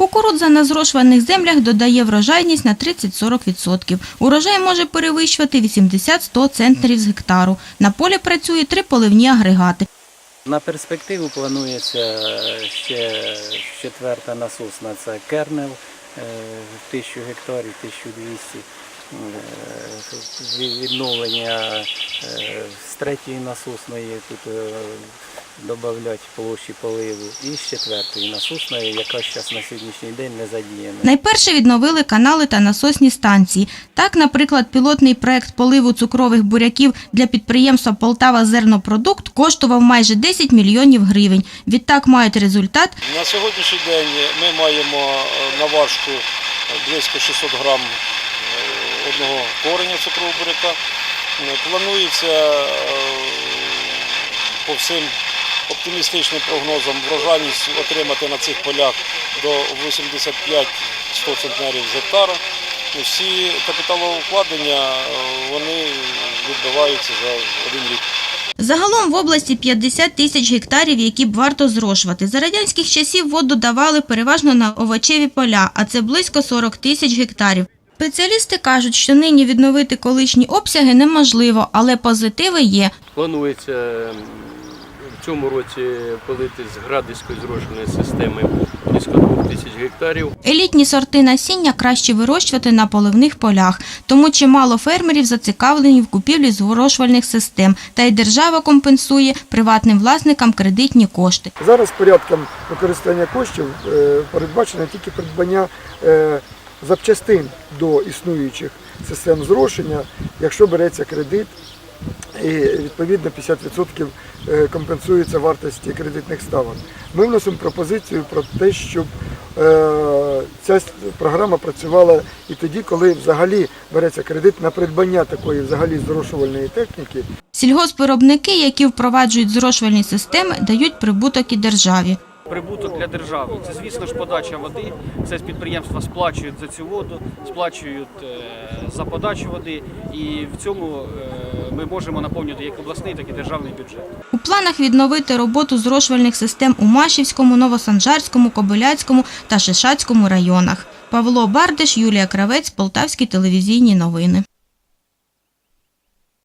Кукурудза на зрошуваних землях додає врожайність на 30-40%. Урожай може перевищувати 80-100 центнерів з гектару. На полі працює три поливні агрегати. На перспективу планується ще четверта насосна, це кернел е, 1000 гектарів, 1200. Е, Відновлення е, з третьої насосної тут додати площі поливу і з четвертої насосної, яка зараз на сьогоднішній день не задіяна. Найперше відновили канали та насосні станції. Так, наприклад, пілотний проект поливу цукрових буряків для підприємства Полтава Зернопродукт коштував майже 10 мільйонів гривень. Відтак мають результат На сьогоднішній день ми маємо е, на важку близько 600 грам е, одного кореня цукрового буряка. Е, Планується е, по всім оптимістичним прогнозам врожайність отримати на цих полях до 85-100 центнерів з гектара. Всі капіталовкладення е, вони відбуваються за один рік. Загалом в області 50 тисяч гектарів, які б варто зрошувати. За радянських часів воду давали переважно на овочеві поля, а це близько 40 тисяч гектарів. Спеціалісти кажуть, що нині відновити колишні обсяги неможливо, але позитиви є. Планується в цьому році полити з градиської зрошеної системи близько 2 тисяч гектарів. Елітні сорти насіння краще вирощувати на поливних полях, тому чимало фермерів зацікавлені в купівлі зворошувальних систем, та й держава компенсує приватним власникам кредитні кошти. Зараз порядком використання коштів е, передбачено тільки придбання е, запчастин до існуючих систем зрошення, якщо береться кредит. І відповідно 50% е, компенсується вартості кредитних ставок. Ми вносимо пропозицію про те, щоб е, ця програма працювала і тоді, коли взагалі береться кредит на придбання такої взагалі зрошувальної техніки Сільгоспвиробники, які впроваджують зрошувальні системи, дають прибуток і державі. Прибуток для держави. Це, звісно ж, подача води. Це з підприємства сплачують за цю воду, сплачують е, за подачу води. І в цьому е, ми можемо наповнювати як обласний, так і державний бюджет. У планах відновити роботу зрошувальних систем у Машівському, Новосанжарському, Кобиляцькому та Шишацькому районах. Павло Бардиш, Юлія Кравець, Полтавські телевізійні новини.